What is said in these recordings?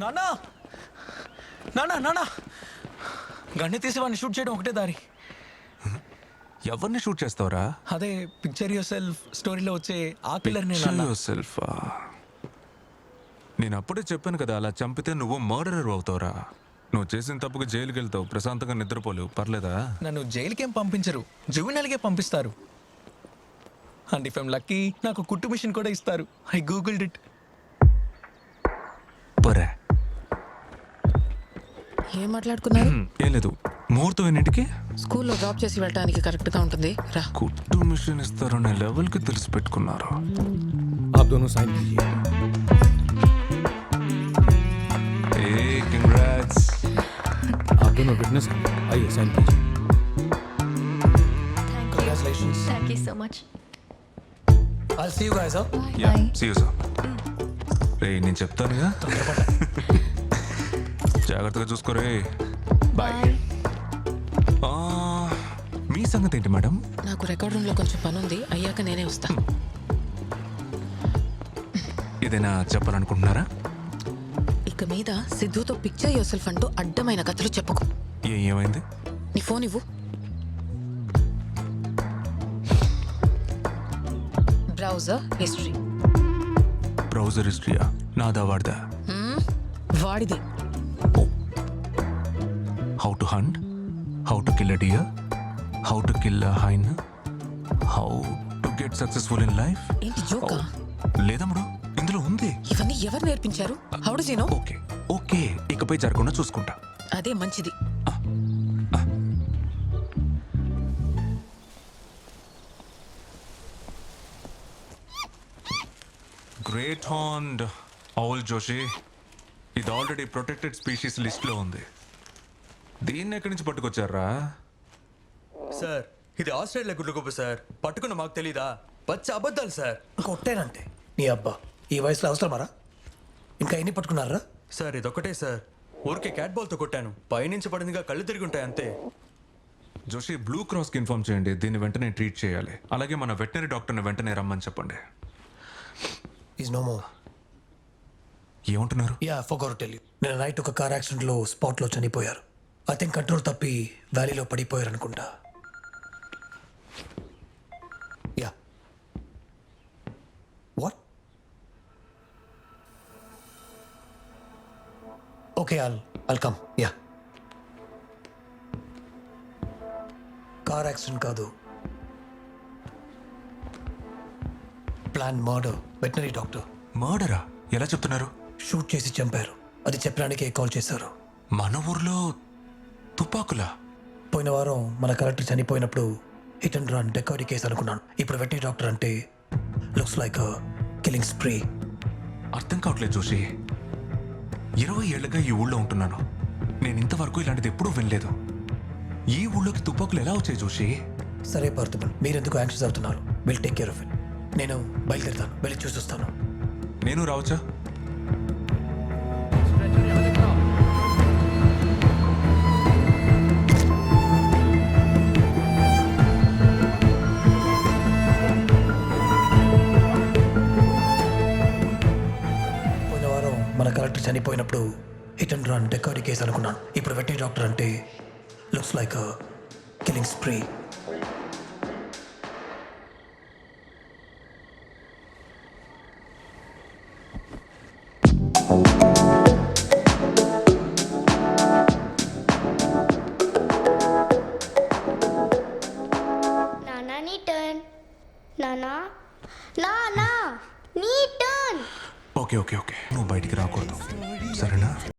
నానా నానా నానా గన్ని తీసి వాడిని షూట్ చేయడం ఒకటే దారి. ఎవరిని షూట్ చేస్తావురా? అదే పిక్చర్ యువర్ సెల్ఫ్ స్టోరీలో వచ్చే ఆ కిల్లర్ నేను సెల్ఫ్ నేను అప్పుడే చెప్పాను కదా అలా చంపితే నువ్వు మర్డరర్ అవుతావురా. నువ్వు చేసిన తప్పుకు జైలుకి వెళ్తావు ప్రశాంతంగా నిద్రపోలేవు. పర్లేదా? నన్ను జైలుకేం పంపించరు జువినల్గే పంపిస్తారు. అండ్ ఇఫ్ ఎమ్ లక్కీ నాకు కుట్టు మిషన్ కూడా ఇస్తారు. ఐ గూగుల్డ్ ఇట్ పరే. ఏం మాట్లాడుకున్నారు ఏం లేదు ముహూర్తం ఎన్నింటికి స్కూల్లో డ్రాప్ చేసి వెళ్ళడానికి కరెక్ట్ గా ఉంటుంది రా కుట్టు మిషన్ ఇస్తారనే లెవెల్కి తెలిసి పెట్టుకున్నారు आप दोनों साइन कीजिए ఏ కంగ్రాట్స్ आप दोनों विटनेस हैं आइए साइन कीजिए Congratulations. Thank you so much. I'll see you guys, huh? Yeah Bye. See you sir రే నేను చెప్తానుగా జాగ్రత్తగా చూసుకోరే. ఆ, మీ సంగతి ఏంటి మేడం? నాకు రికార్డ్ రూమ్లో కొంచెం పని ఉంది అయ్యాక నేనే వస్తా. ఏదైనా చెప్పాలనుకుంటున్నారా? ఇక మీద సిద్ధుతో పిక్చర్ యువర్ సెల్ఫ్ అంటూ అడ్డమైన కథలు చెప్పకు. ఏ ఏమైంది? నీ ఫోన్ ఇవ్వు. బ్రౌజర్ హిస్టరీ బ్రౌజర్ హిస్టరీయా నాదా వాడదా? వాడిది. How to hunt how to kill a deer how to kill a hyena how to get successful in life ఏంటి జోకా? లేదమ్ముడు ఇందులో ఉంది. ఇవన్నీ ఎవరు నేర్పించారు? హౌడు సీనో ఓకే ఓకే ఇకపై జరగకుండా చూసుకుంటా. అదే మంచిది. గ్రేట్ హాండ్ అవుల్ జోషి ఇది ఆల్రెడీ ప్రొటెక్టెడ్ స్పీషీస్ లిస్ట్లో ఉంది. దీన్ని ఎక్కడి నుంచి పట్టుకొచ్చారా? సార్ ఇది ఆస్ట్రేలియా గుడ్లగొప్ప సార్. పట్టుకున్న మాకు తెలీదా? పచ్చ అబద్ధాలు సార్. కొట్టానంటే. నీ అబ్బా ఈ వయసులో అవసరమారా? ఇంకా ఎన్ని పట్టుకున్నారా? సార్ ఇదొక్కటే సార్. ఊరికే క్యాట్ బాల్తో కొట్టాను. పైనుంచి పడిందిగా కళ్ళు తిరిగి ఉంటాయి అంతే. జోషి బ్లూ క్రాస్కి ఇన్ఫార్మ్ చేయండి. దీన్ని వెంటనే ట్రీట్ చేయాలి. అలాగే మన వెటనరీ డాక్టర్ని వెంటనే రమ్మని చెప్పండి. ఈజ్ నో మో ఏమంటున్నారు? యా ఫోగోర్ టెల్ నేను నైట్ ఒక కార్ యాక్సిడెంట్లో స్పాట్లో చనిపోయారు. ఐ థింక్ కంట్రోల్ తప్పి వ్యాలీలో పడిపోయారు అనుకుంటా. Yeah what okay all all come yeah car accident కాదు. ప్లాన్ మర్డర్ వెటనరీ డాక్టర్ మర్డరా ఎలా చెప్తున్నారు? షూట్ చేసి చంపారు. అది చెప్పడానికే కాల్ చేశారు. మన ఊర్లో తుపాకులా? పోయిన వారం మన కలెక్టర్ చనిపోయినప్పుడు హిట్ అండ్ రన్ డెకారీ కేసు అనుకున్నాను. ఇప్పుడు వెట్టి డాక్టర్ అంటే లుక్స్ లైక్ కిల్లింగ్ స్ప్రీ. అర్థం కావట్లేదు జోషి. ఇరవై ఏళ్ళగా ఈ ఊళ్ళో ఉంటున్నాను. నేను ఇంతవరకు ఇలాంటిది ఎప్పుడూ వినలేదు. ఈ ఊళ్ళోకి తుపాకులు ఎలా వచ్చాయి జోషి? సరే పార్థబుల్ మీరెందుకు యాంగ్షియస్ అవుతున్నారు? Will take care of it నేను బయలుదేరుతాను. వెళ్ళి చూసి వస్తాను నేను రావచ్చా? చనిపోయినప్పుడు హిట్ అండ్ రన్ డెకారీ కేసు అనుకున్నాను. ఇప్పుడు వెట్టి డాక్టర్ అంటే లుక్స్ లైక్ కిల్లింగ్ స్ప్రీ నానా నీ టర్న్ నానా? నానా నీ టర్న్ ఓకే ఓకే ఓకే. నువ్వు బయటికి రాకూడదు. Is that enough?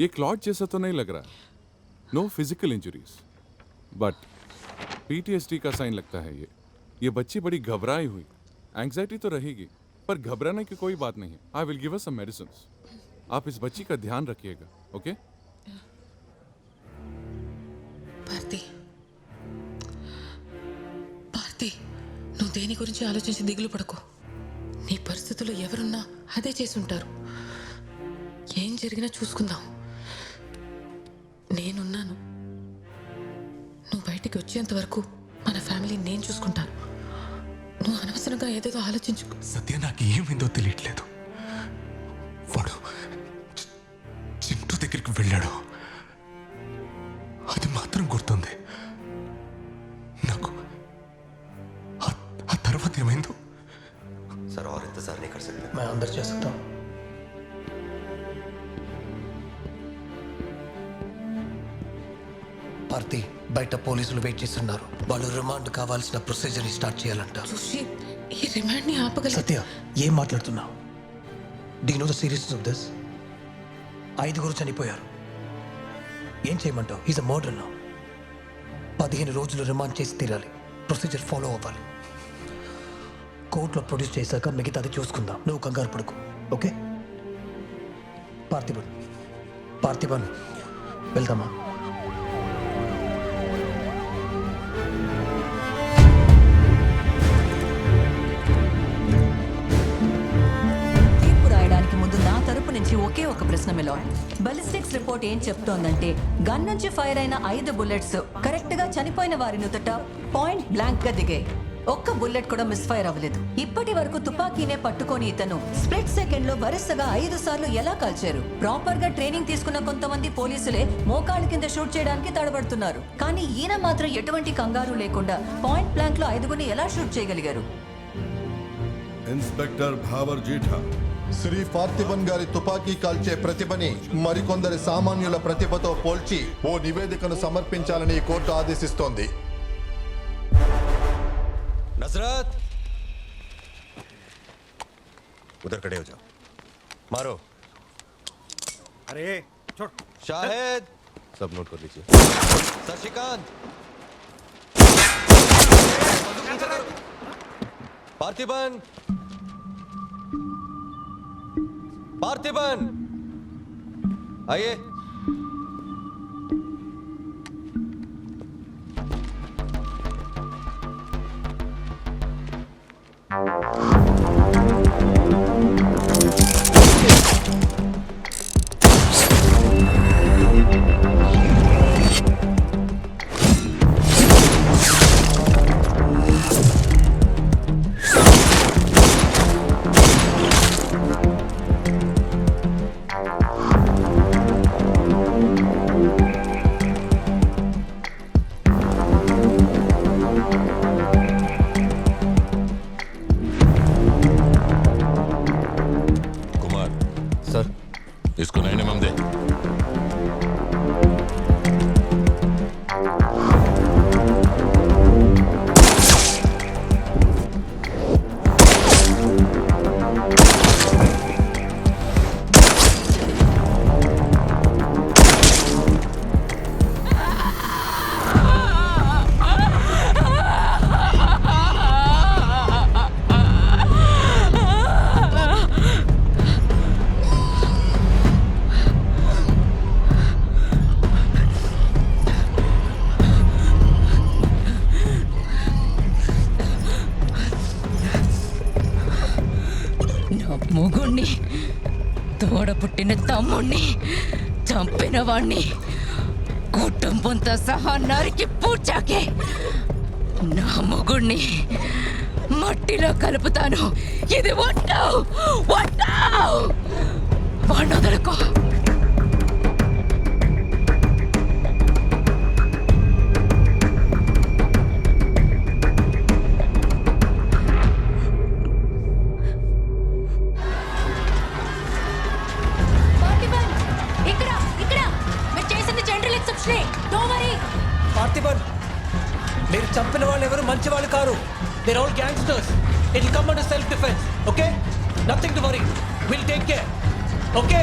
ये क्लॉट जैसा तो नहीं लग रहा no physical injuries but PTSD का साइन लगता है ये ये बच्ची बड़ी घबराई हुई एंग्जाइटी तो रहेगी पर घबराने की कोई बात नहीं है I will give us some medicine आप इस बच्ची का ध्यान रखिएगा ओके భారతి భారతి నువ్వు దేని గురించి ఆలోచించి దిగులు పడకు నీ పరిస్థితుల్లో ఎవరున్నా అదే చేసి ఉంటారు ఏం జరిగినా చూసుకుందాం నేనున్నాను. నువ్వు బయటికి వచ్చేంత వరకు మన ఫ్యామిలీ నేను చూసుకుంటాను. నువ్వు అనవసరంగా ఏదేదో ఆలోచించుకో సత్య నాకు ఏమైందో తెలియట్లేదు. వాడు చింటూ దగ్గరికి వెళ్ళాడు. భారతి బయట పోలీసులు వెయిట్ చేస్తున్నారు. వాళ్ళు రిమాండ్ కావాల్సిన ప్రొసీజర్ని స్టార్ట్ చేయాలంట. ఈ రిమాండ్ని ఆపగల సత్య ఏం మాట్లాడుతున్నావు? D know the seriousness of this ఐదుగురు చనిపోయారు. ఏం చేయమంటావు? ఈజ్ అ మర్డర్ నా పదిహేను రోజులు రిమాండ్ చేసి తీరాలి. ప్రొసీజర్ ఫాలో అవ్వాలి. కోర్టులో ప్రొడ్యూస్ చేశాక మిగతాది చూసుకుందాం. నువ్వు కంగారు పడుకు. ఓకే పార్థిబన్ పార్థిబన్ వెళ్దామా? ఒక ప్రశ్న మిలాయ్ బలిస్టిక్స్ రిపోర్ట్ ఏం చెప్తోందంటే గన్ నుంచి ఫైర్ అయిన ఐదు బుల్లెట్స్ కరెక్ట్గా చనిపోయిన వారి నుదుట పాయింట్ బ్లాంక్గా దిగాయి ఒక్క బుల్లెట్ కూడా మిస్ ఫైర్ అవ్వలేదు. ఇప్పటి వరకు తుపాకీనే పట్టుకొని ఇతను స్ప్లిట్ సెకండ్లో వరుసగా ఐదు సార్లు ఎలా కాల్చారు? ప్రాపర్గా ట్రైనింగ్ తీసుకున్న కొంతమంది పోలీసులే మోకాళ్ళ కింద షూట్ చేయడానికి తడబడుతున్నారు. కానీ ఈయన మాత్రం ఎటువంటి కంగారు లేకుండా పాయింట్ బ్లాంక్లో ఐదుగురిని ఎలా షూట్ చేయగలిగారు? ఇన్స్పెక్టర్ భావర్ జీఠా శ్రీ పార్థిబన్ గారి తుపాకీ కాల్చే ప్రతిభని మరికొందరి సామాన్యుల ప్రతిభతో పోల్చి ఓ నివేదికను సమర్పించాలని ఈ కోర్టు ఆదేశిస్తోంది नजरत उधर खड़े हो जाओ मारो अरे छोड़ शाहिद सब नोट कर लीजिए शशिकांत पार्थिबन पार्थिबन। आइए। మొగుణ్ణి తోడ పుట్టిన తమ్ముణ్ణి చంపిన వాణ్ణి కుటుంబంతో సహా నరికి పూడ్చాకే నా మొగుణ్ణి మట్టిలో కలుపుతాను. ఇది వడ్డావు వడ్డావు! వాణ్ణి car there all gangsters it come under self defence okay nothing to worry will take care okay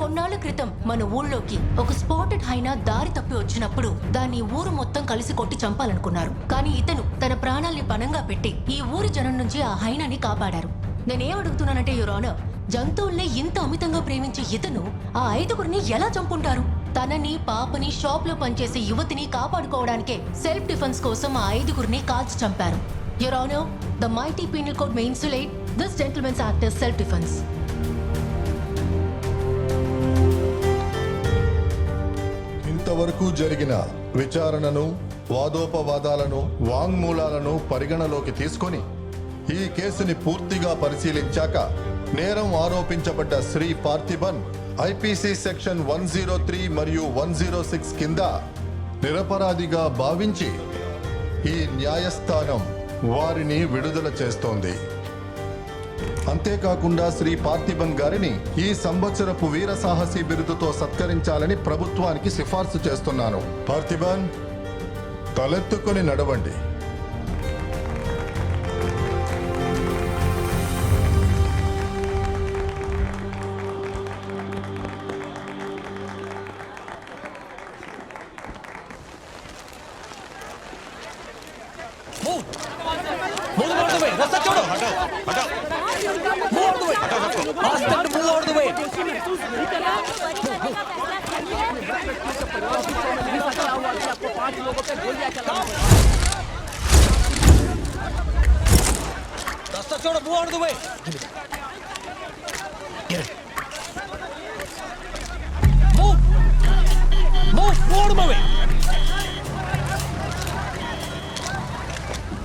కొన్నాళ్ళ క్రితం మన ఊళ్ళోకి ఒక స్పాటెడ్ హైనా దారి తప్పి వచ్చినప్పుడు దాన్ని ఊరు మొత్తం కలిసి కొట్టి చంపాలనుకున్నారు. కానీ ఇతను తన ప్రాణాల్ని పణంగా పెట్టి ఈ ఊరి జనం నుంచి ఆ హైనాని కాపాడారు. నేనేం అడుగుతున్నానంటే యురాన జంతువుల్ని ఇంత అమితంగా ప్రేమించే ఇతను ఆ ఐదుగురిని ఎలా చంపుంటారు? తనని పాపని షాప్లో పనిచేసే యువతిని కాపాడుకోవడానికే సెల్ఫ్ డిఫెన్స్ కోసం ఆ ఐదుగురిని కాల్చి చంపారు. Your honour the mighty penal code may insulate this gentlemen's act self defence ఇంతవరకు జరిగిన విచారణను వాదోపవాదాలను వాంగ్మూలాలను పరిగణలోకి తీసుకొని ఈ కేసుని పూర్తిగా పరిశీలించాక నేరం ఆరోపించబడ్డ Shri Parthiban IPC section one zero three మరియు వన్ జీరో సిక్స్ కింద నిరపరాధిగా భావించి ఈ న్యాయస్థానం వారిని విడుదల చేస్తోంది. అంతేకాకుండా శ్రీ పార్థిబన్ గారిని ఈ సంవత్సరపు వీర సాహసి బిరుదుతో సత్కరించాలని ప్రభుత్వానికి సిఫార్సు చేస్తున్నాను. పార్థిబన్ తలెత్తుకొని నడవండి. That's the sort of war on the way.